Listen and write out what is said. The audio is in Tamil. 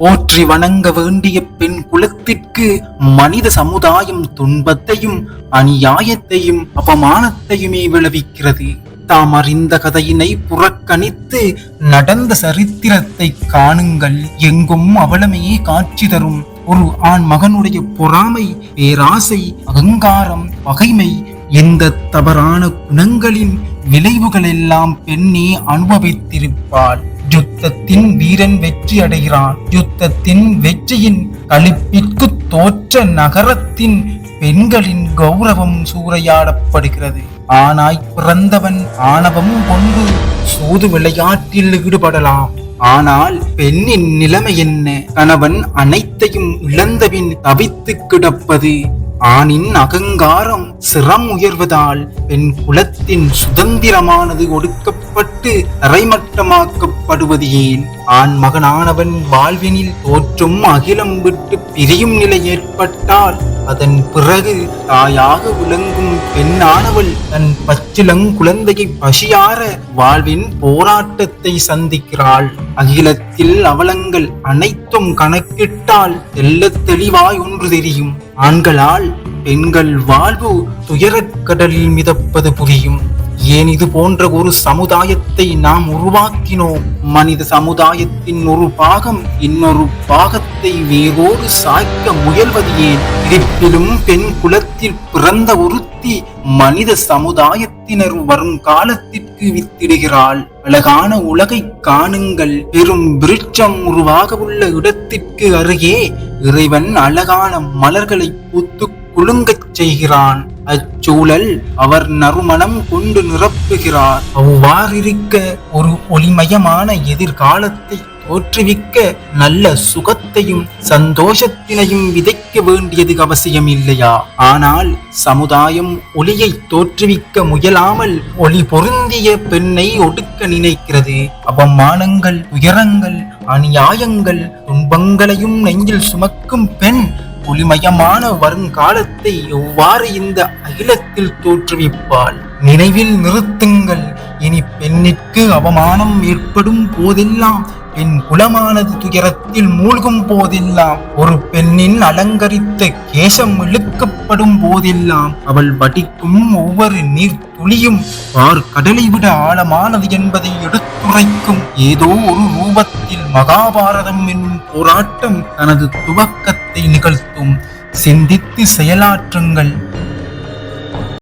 போற்றி வணங்க வேண்டிய பெண் குலத்திற்கு மனித சமுதாயம் துன்பத்தையும் அநியாயத்தையும் அபமானத்தையுமே விளைவிக்கிறது. தாம் அறிந்த கதையினை புறக்கணித்து நடந்த சரித்திரத்தை காணுங்கள். எங்கும் அவலமே காட்சி தரும். ஒரு ஆண் மகனுடைய பொறாமை பேராசை அகங்காரம் பகைமை இந்த தவறான குணங்களின் விளைவுகள் எல்லாம் பெண்ணே அனுபவித்திருப்பாள். யுத்தத்தின் வீரன் வெற்றி அடைகிறான். யுத்தத்தின் வெற்றியின் களிப்பிற்கு தோற்ற நகரத்தின் பெண்களின் கௌரவம் சூறையாடப்படுகிறது. ஆனாய் பிறந்தவன் ஆணவம் கொண்டு சூது விளையாட்டில் ஈடுபடலாம். ஆனால் பெண்ணின் நிலைமை என்ன? கணவன் அனைத்தையும் இழந்தபின் தவித்து கிடப்பது ஆணின் அகங்காரம் சிரம் உயர்வதால் பெண் குலத்தின் சுதந்திரமானது ஒடுக்க பட்டு அரைமட்டமாக்கப்படுவது ஏன்? ஆண் மகனானவன் வாழ்வினில் தோற்றும் அகிலம் விட்டு பிரியும் நிலை ஏற்பட்டால் அதன் பிறகு தாயாக விளங்கும் பெண்ணானவள் தன் பச்சிளங்குழந்தையை பசியார வாழ்வின் போராட்டத்தை சந்திக்கிறாள். அகிலத்தில் அவலங்கள் அனைத்தும் கணக்கிட்டால் தெல்ல தெளிவாய் ஒன்று தெரியும். ஆண்களால் பெண்கள் வாழ்வு துயரக் கடலில் மிதப்பது புரியும். ஏன் இது போன்ற ஒரு சமுதாயத்தை நாம் உருவாக்கினோம்? மனித சமுதாயத்தின் ஒரு பாகம் இன்னொரு பாகத்தை வேரோடு சாய்க்க முயல்வது ஏன்? இருப்பிலும் பெண் குலத்தில் பிறந்த ஒருத்தி மனித சமுதாயத்தினர் வரும் காலத்திற்கு வித்திடுகிறாள். அழகான உலகை காணுங்கள். பெரும் விருட்சம் உருவாக உள்ள இடத்திற்கு அருகே இறைவன் அழகான மலர்களை பூத்து குலுங்கச் செய்கிறான். அச்சூழல் அவர் நறுமணம் கொண்டு நிரப்புகிறார். அவ்வாறிருக்க ஒரு ஒளிமயமான எதிர்காலத்தை தோற்றுவிக்க நல்ல சுகத்தையும் சந்தோஷத்தினையும் விதைக்க வேண்டியது அவசியம் இல்லையா ஆனால் சமுதாயம் ஒளியை தோற்றுவிக்க முயலாமல் ஒளி பொருந்திய பெண்ணை ஒடுக்க நினைக்கிறது. அவமானங்கள் உயரங்கள் அநியாயங்கள் துன்பங்களையும் நெஞ்சில் சுமக்கும் பெண் ஒளிமயமான வருங்காலத்தை எவ்வாறு இந்த அகிலத்தில் தோற்றுவிப்பாள்? நினைவில் நிறுத்துங்கள். இனி பெண்ணிற்கு அவமானம் ஏற்படும் போதெல்லாம் பெண் குலமானது துயரத்தில் மூழ்கும் போதெல்லாம் ஒரு பெண்ணின் அலங்கரித்த கேசம் இழுக்கப்படும் போதெல்லாம் அவள் வடிக்கும் ஒவ்வொரு நீர் துளியும் பார் கடலை விட ஆழமானது என்பதை எடுத்துரைக்கும். ஏதோ ஒரு ரூபத்தில் மகாபாரதம் என்னும் போராட்டம் தனது துவக்கத்தை நிகழ்த்தும். சிந்தித்து செயலாற்றுங்கள்.